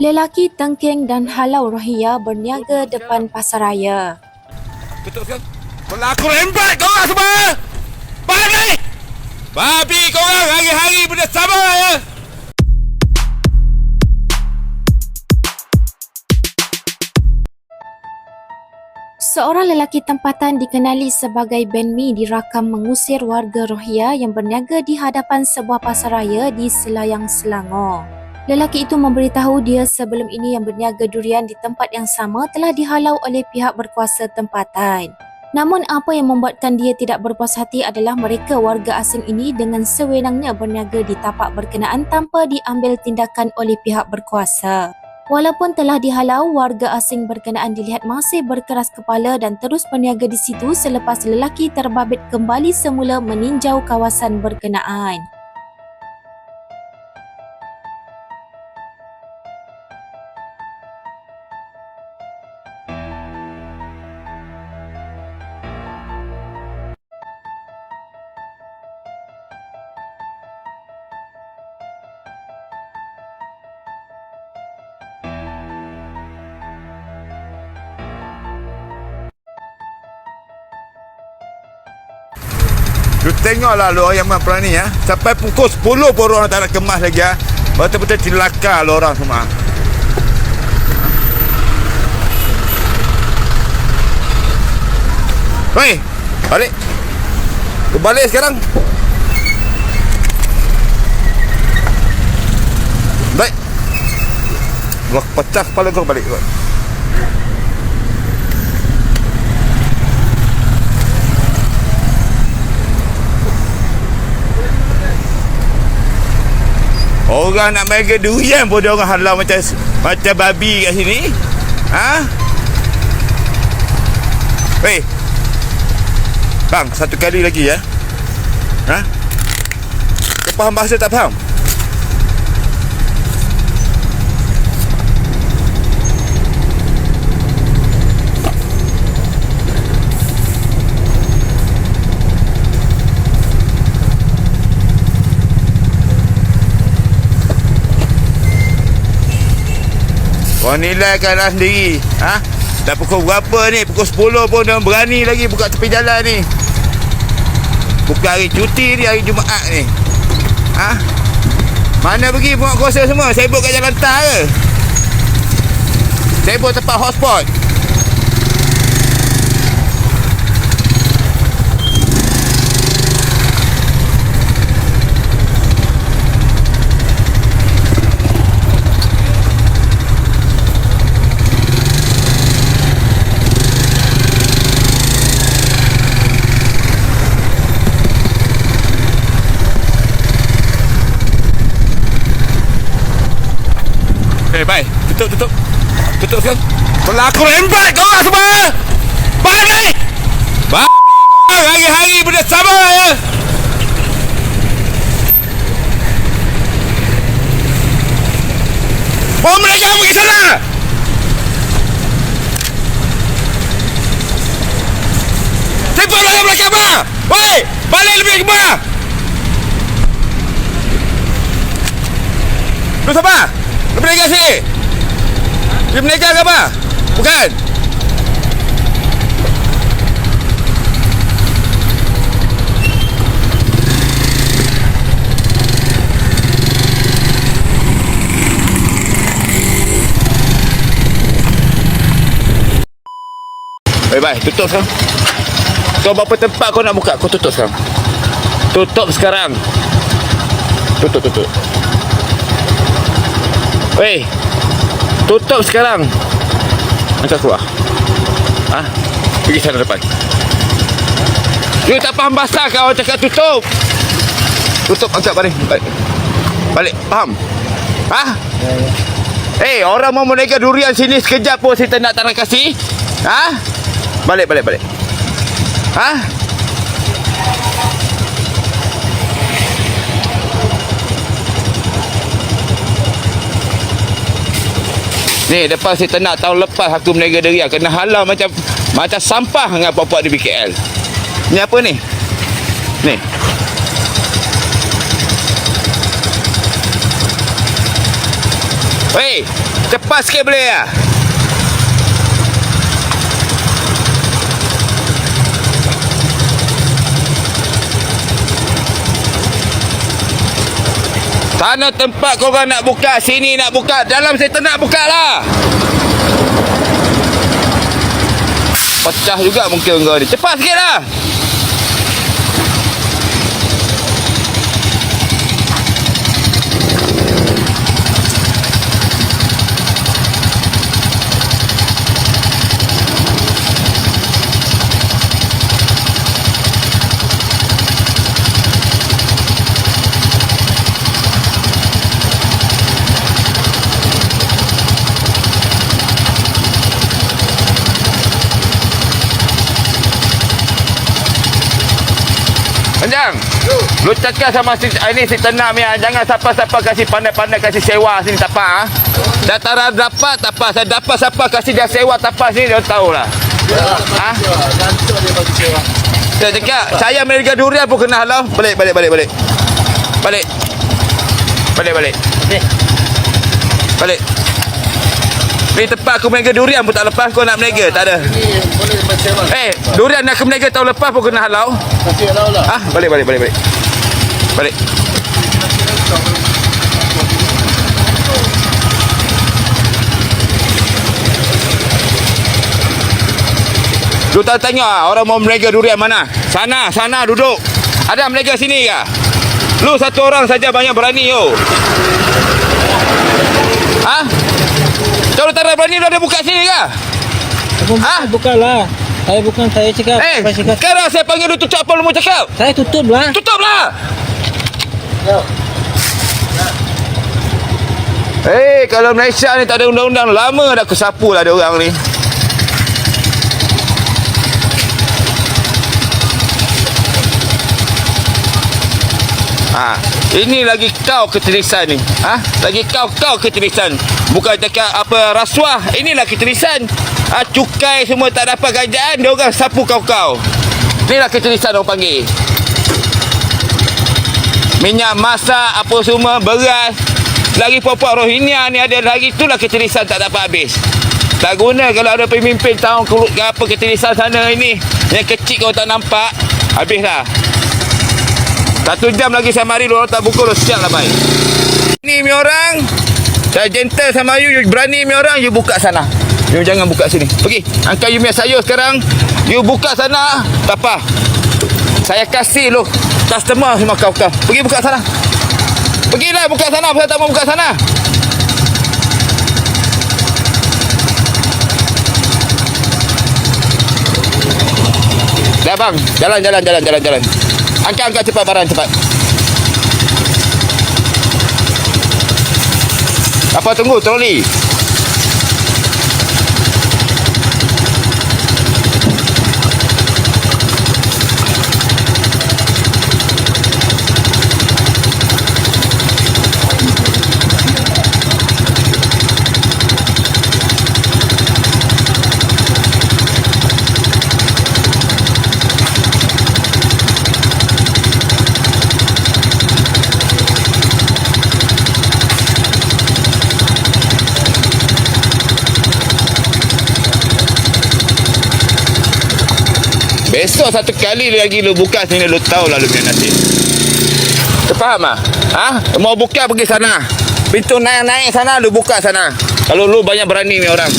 Lelaki tengking dan halau Rohia berniaga depan pasaraya. Betul? Kalau aku rembat kau orang semua! Faham ni? Babi kau orang hari-hari benda sama ya! Seorang lelaki tempatan dikenali sebagai Ben Mi dirakam mengusir warga Rohia yang berniaga di hadapan sebuah pasaraya di Selayang Selangor. Lelaki itu memberitahu dia sebelum ini yang berniaga durian di tempat yang sama telah dihalau oleh pihak berkuasa tempatan. Namun apa yang membuatkan dia tidak berpuas hati adalah mereka warga asing ini dengan sewenangnya berniaga di tapak berkenaan tanpa diambil tindakan oleh pihak berkuasa. Walaupun telah dihalau, warga asing berkenaan dilihat masih berkeras kepala dan terus berniaga di situ selepas lelaki terbabit kembali semula meninjau kawasan berkenaan. Lu tengoklah lu orang yang berani ya. Sampai pukul 10 pun orang tak nak kemas lagi ya. Betul-betul celaka lu orang semua. Hei, balik. Balik sekarang. Baik. Gua pecah kepala kau balik kau. Orang nak mega durian pun dia orang halau macam macam babi kat sini. Ha? Hei. Bang, satu kali lagi ya. Ha? Kau faham bahasa tak faham? Kau nilaikanlah sendiri. Ha? Dah pukul berapa ni? Pukul 10 pun dia berani lagi buka tepi jalan ni. Bukan hari cuti ni, hari Jumaat ni. Ha? Mana pergi buat kuasa semua? Sibuk kat jalan tar ke? Sibuk tempat hotspot. Eh, bye. Tutup, tutup. Tutup sekarang. Kalau aku rembat kau orang semua! Ni? Babi kau orang hari-hari benda sama ya! Bawa mereka pergi sana! Tempat belakang belakang apa? Woi! Balik lebih ke bawah! Lu siapa? Lu berniaga sini? Dia berniaga ke apa? Bukan? Bye-bye, tutup sekarang. Kau berapa tempat kau nak buka? Kau tutup sekarang. Tutup sekarang. Tutup, tutup. Weh, tutup sekarang. Angkat keluar. Ha? Pergi sana depan. You tak faham bahasa kau cakap tutup. Tutup, angkat balik. Balik. Balik, faham? Ha? Eh, hey, orang mau menega durian sini sekejap pun saya tak nak tak nak kasih. Ha? Balik, balik, balik. Ha? Ni lepas saya tak nak tahun lepas aku berniaga durian kena halau macam macam sampah dengan puak-puak di BKL. Ni apa ni? Ni. Hei, cepat sikit boleh ya? Sana tempat korang nak buka, sini nak buka, dalam saya tak nak buka lah. Pecah juga mungkin kau ni. Cepat sikit lah. Lu cakap sama si ini si tenam ya. Jangan siapa-siapa kasih pandai-pandai kasih sewa sini tak apa. ah. Dah tara dapat tak apa. Saya dapat siapa kasih dia sewa tak apa sini dia tahu lah. Ha? Bagi sewa. Saya cakap saya Amerika durian pun kena halau. Balik balik balik balik. Balik. Balik balik. Balik. Ni tempat aku meniaga durian pun tak lepas kau nak meniaga. Tak ada. Eh, durian aku meniaga tahun lepas pun kena halau. Okey, lah lah. Ah, balik balik balik balik. Balik. Lu tak tanya orang mau meniaga durian mana? Sana, sana duduk. Ada meniaga sini ke? Lu satu orang saja banyak berani yo. Ha? Kalau tak ada berani lu ada buka sini ke? Ah? Bukanlah. Saya bukan saya cakap. Eh, Saya cakap. sekarang saya panggil lu tutup apa lu mau cakap? Saya tutup lah. Tutuplah! Yo. Eh, kalau Malaysia ni tak ada undang-undang lama dah kesapu lah dia orang ni. Ha, ini lagi kau keterisan ni. Ha? Lagi kau kau keterisan. Bukan cakap apa rasuah, inilah keterisan. Ha, cukai semua tak dapat kerajaan, dia orang sapu kau-kau. Inilah keterisan orang panggil. Minyak masak apa semua beras. Lagi popok Rohingya ni ada lagi itulah keterisan tak dapat habis. Tak guna kalau ada pemimpin tahu ke apa keterisan sana ini. Yang kecil kau tak nampak habislah. Satu jam lagi saya mari orang tak pukul siap lah baik. Ni mi orang saya gentle sama you, you berani mi orang you buka sana. You jangan buka sini. Pergi angkat you punya sayur sekarang. You buka sana tak apa. Saya kasih lu customer semua kau-kau. Pergi buka sana. Pergilah buka sana. Saya tak mau buka sana. Dah bang. Jalan, jalan, jalan, jalan, jalan. Angkat, angkat cepat barang cepat. Apa tunggu troli? Besok satu kali lagi lu buka sini lu tahu lah lu punya nasib. Kau faham ah? Ha? Mau buka pergi sana. Pintu naik-naik sana lu buka sana. Kalau lu banyak berani ni orang.